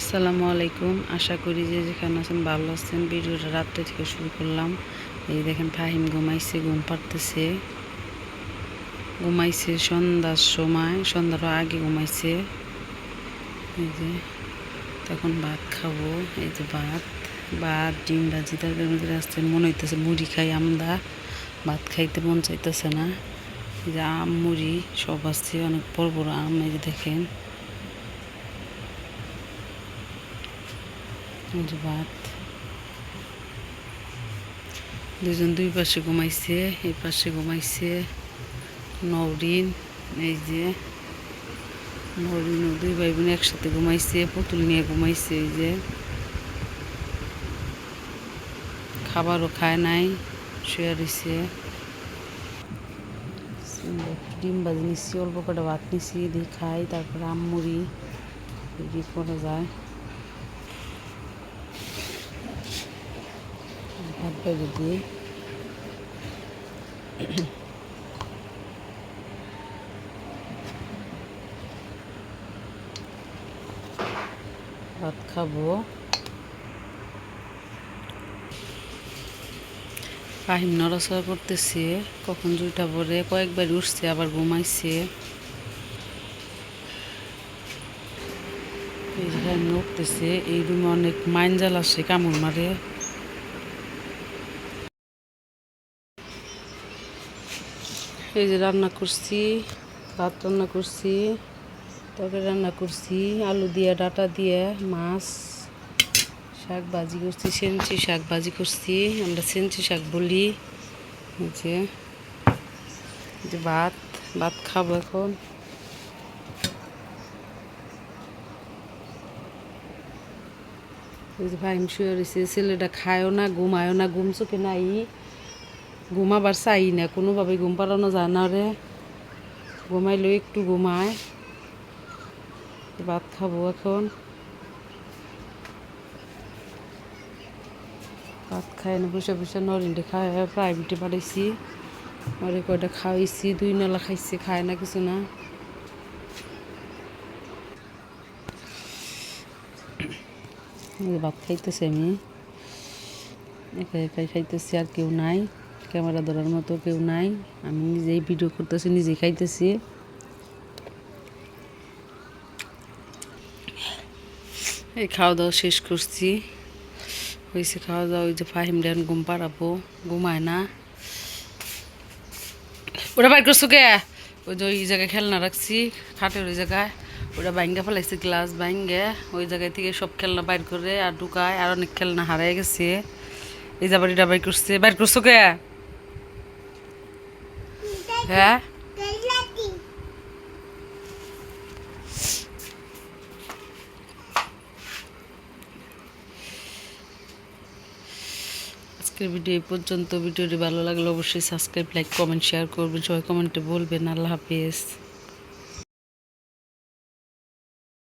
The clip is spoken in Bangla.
আসসালামু আলাইকুম। আশা করি যে যেখানে আছেন ভালো আছেন। ভিডিওটা রাত্রে থেকে শুরু করলাম। এই দেখেন, ফাহিম ঘুমাইছে, ঘুম পাড়তেছে। ঘুমাইছে সন্ধ্যার সময় সন্ধ্যার আগে ঘুমাইছে। এই যে তখন ভাত খাব। এই যে ভাত ভাত, ডিম ভাজি তরকারি মধ্যে আসছে মনে হইতেছে মুড়ি খাই আমরা। ভাত খাইতে মন চাইতেছে না। এই যে আম, মুড়ি সব আসছে অনেক বড় বড় আম, এই যে দেখেন। যে ভাত। দুজন দুই পাশে ঘুমাইছে, এই পাশে ঘুমাইছে নওরিন, এই যে নওরিন দুই ভাই বোন একসাথে ঘুমাইছে, পুতুল নিয়ে ঘুমাইছে, এই যে। খাবারও খায় নাই, শুয়ে রয়েছে ডিম বাজি নিচ্ছি অল্প কটা ভাত নিচ্ছি দিয়ে খাই, তারপরে আমমুড়ি কি করা যায়। বেড়ে দিয়ে ভাত খাব ফাহিম নড়াচড়া করতেছে। কখন দুইটা পরে কয়েকবার উঠছে, আবার ঘুমাইছে। উঠতেছে, এই রুমে অনেক মাইনজাল আছে কামড় মারে। এই যে রান্না করছি, ভাত রান্না করছি, তরকারি রান্না করছি, আলু দিয়ে, ডাটা দিয়ে, মাছ, শাক ভাজি করছি সেঞ্চি শাক ভাজি করছি, আমরা সেঞ্চি শাক বলি। যে যে ভাত ভাত খাব এখন। ভাই শুয়ে রয়েছে ছেলেটা খায়ও না, ঘুমায়ও না, ঘুম চোখে নাই। ঘুমাবার চাই না কোনোভাবে ঘুম পাড়ানো যায় না রে। ঘুমাইলেও একটু ঘুমায়। ভাত খাব এখন। ভাত খাই না, বসে বসে নরিনটা খাই প্রাইভেটে পাঠাইছি। মরে কয়টা খাওয়াইছি, দুই নলা খাইছি, খায় না কিছু না। ভাত খাইতেছি আমি। একা একাই খাইতেছি, আর কেউ নাই। ক্যামেরা ধরার মতো কেউ নাই। আমি নিজেই ভিডিও করতেছি, নিজেই খাইতেছি। এই খাওয়া দাওয়া শেষ করছি। হয়েছে খাওয়া দাওয়া ওই যে ফাহিম ড্যান ঘুম পাড়াবো, ঘুমায় না। ওটা বাইর করছ কে? ওই যে ওই জায়গায় খেলনা রাখছি, খাটের ওই জায়গায়। ওটা বাইঙ্গা ফেলাইছে, গ্লাস বাইঙ্গে ওই জায়গায় থেকে সব খেলনা বাইর করে আর ঢুকায়, আর অনেক খেলনা হারাই গেছে। এই যাবার যাবারিটা বাইর করছে। বাইর করছ কে? হ্যাঁ? আজকের ভিডিও এই পর্যন্ত। ভিডিওটি ভালো লাগলে অবশ্যই সাবস্ক্রাইব, লাইক, কমেন্ট শেয়ার করবেন। সবাই কমেন্টে বলবেন। আল্লাহ হাফিজ।